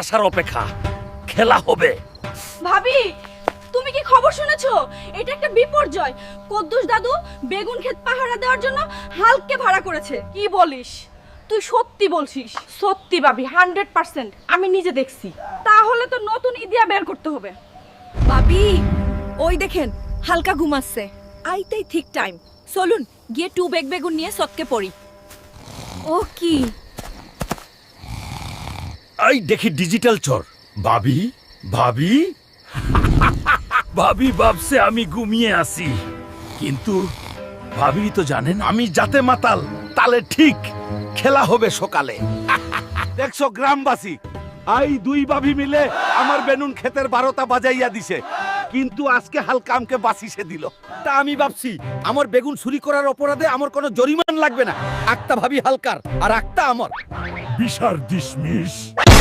আসার অপেক্ষা। খেলা হবে। ভাবি তুমি কি খবর শুনেছো? এটা একটা বিপর্যয়। কদ্দুস দাদু বেগুন ক্ষেত পাহারা দেওয়ার জন্য হালকে ভাড়া করেছে। কি বলিস? তুই সত্যি বলছিস? সত্যি ভাবি হান্ড্রেড পার্সেন্ট। আমি নিজে দেখছি। তাহলে তো নতুন ইদিয়া বের করতে হবে। ভাবি ওই দেখেন হালকা ঘুমাচ্ছে আইতেই ঠিক টাইম চলুন গিয়ে টু বেগ বেগুন নিয়ে সৎকে পড়ি। ও কি? এই দেখি ডিজিটাল চর। ভাবি ভাবি। ভাবি ভাবছে আমি ঘুমিয়ে আছি। কিন্তু ভাবি তো জানেন, আমি যাতে মাতাল, তালে ঠিক খেলা হবে সকালে। দেখছ গ্রামবাসী, আই দুই ভাবি মিলে আমার বেনুন ক্ষেতের বারোটা বাজাইয়া দিছে। কিন্তু আজকে হালকা আমকে বাসিসে দিল। তা আমি ভাবছি, আমার বেগুন চুরি করার অপরাধে আমার কোনো জরিমান লাগবে না। একটা ভাবি হালকার, আর একটা আমার। বিশার ডিসমিস